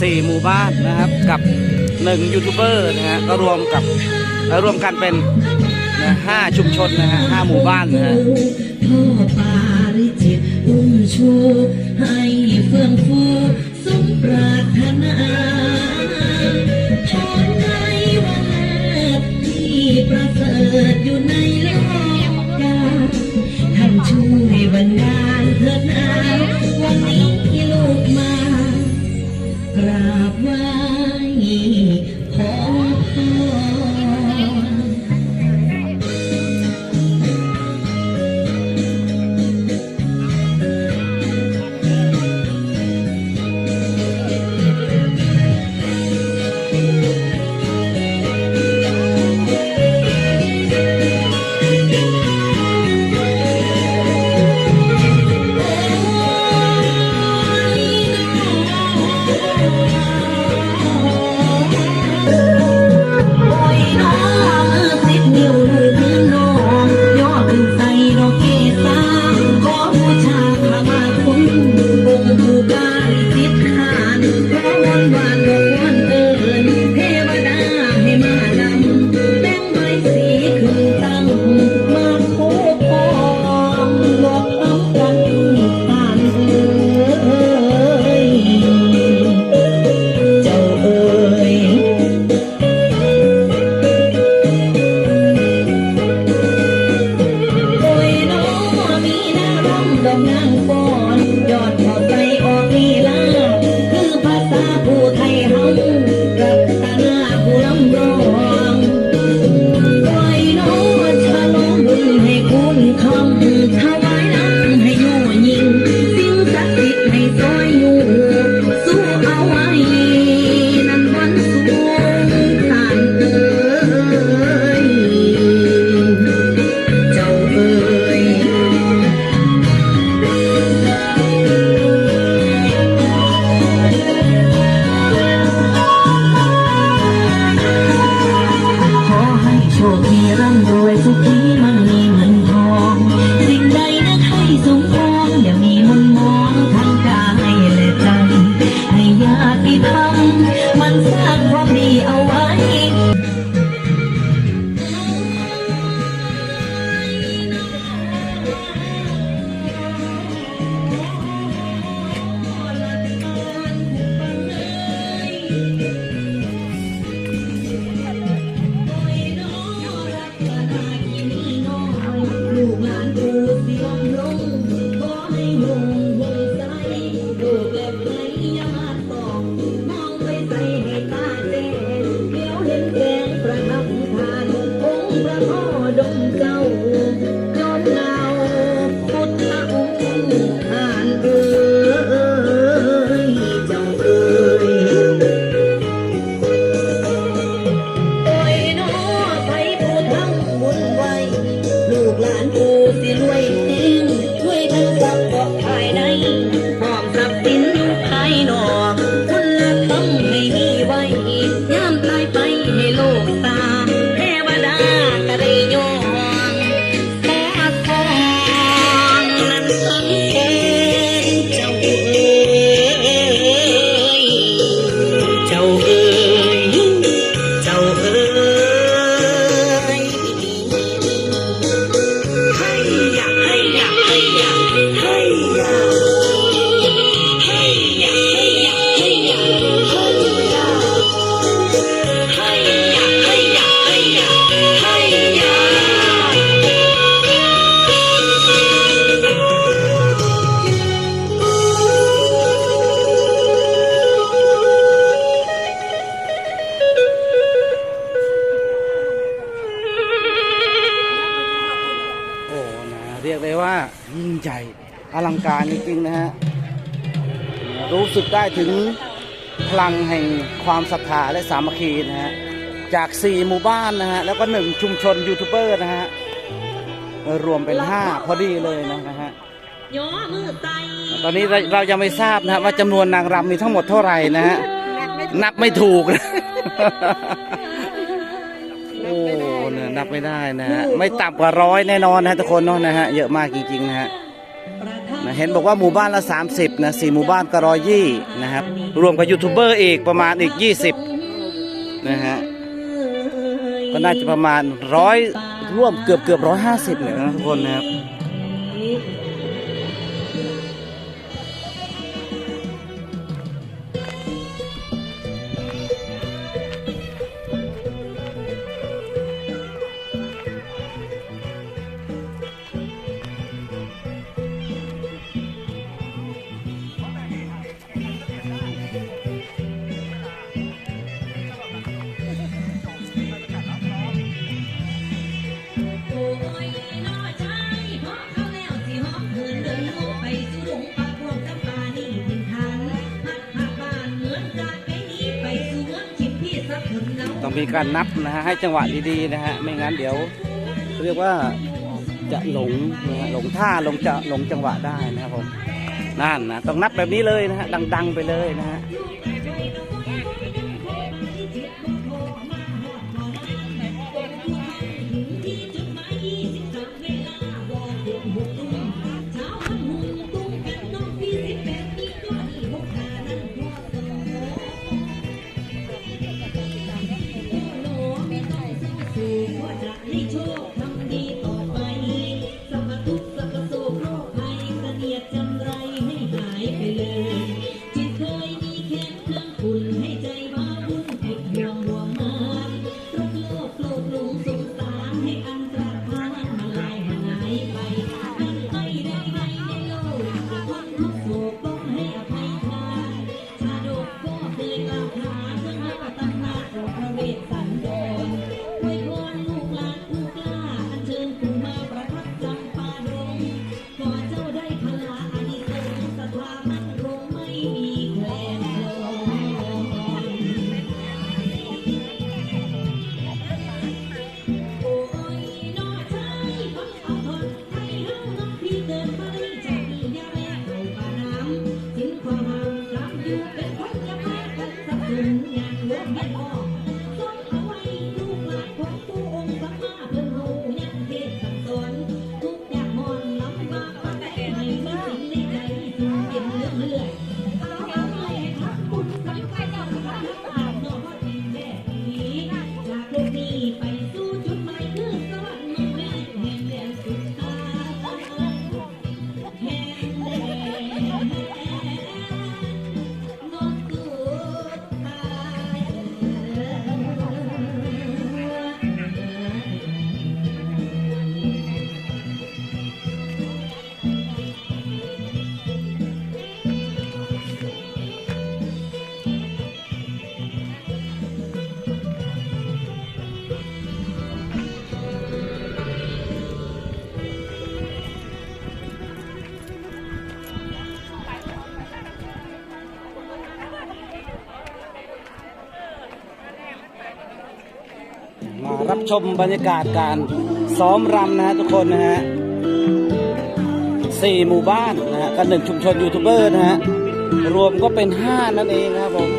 4 หมู่บ้านนะครับกับ1ยูทูบเบอร์นะฮะก็รวมกับรวมกันเป็นนะ5ชุมชนนะฮะ5หมู่บ้านนะฮะหอมู่ในโลกท่านช่วยบันดาเถิดนานจริงๆนะฮะรู้สึกได้ถึงพลังแห่งความศรัทธาและสามัคคีนะฮะจาก 4 หมู่บ้านนะฮะแล้วก็ 1 ชุมชนยูทูบเบอร์นะฮะรวมเป็น 5 พอดีเลยนะฮะตอนนี้เรายังไม่ทราบนะฮะว่าจำนวนนางรำมีทั้งหมดเท่าไหร่นะฮะนับไม่ถูกนะโอ้เน่ยนับไม่ได้นะฮะไม่ต่ำกว่าร้อยแน่นอนนะทุกคนเนาะนะฮะเยอะมากจริงๆนะฮะ นะเห็นบอกว่าหมู่บ้านละ 30นะสี่หมู่บ้านก็ร้อยยี่นะครับ รวมกับยูทูบเบอร์อีกประมาณอีก 20นะฮะก็น่าจะประมาณร้อยร่วมเกือบเกือบร้อยห้าสิบเลยนะทุกคนนะครับ ต้องมีการนับนะฮะให้จังหวะดีๆนะฮะไม่งั้นเดี๋ยวเรียกว่าจะหลงนะฮะหลงท่าหลงจะหลงจังหวะได้นะครับผมนั่นนะต้องนับแบบนี้เลยนะฮะดัง ๆ ไปเลยนะฮะ ให้ กันสับสนอยากลบเย็นออก ครับชมบรรยากาศการซ้อมรำนะฮะทุกคนนะฮะสี่หมู่บ้านนะฮะกันหนึ่งชุมชนยูทูบเบอร์นะฮะรวมก็เป็นห้านั่นเองนะครับผม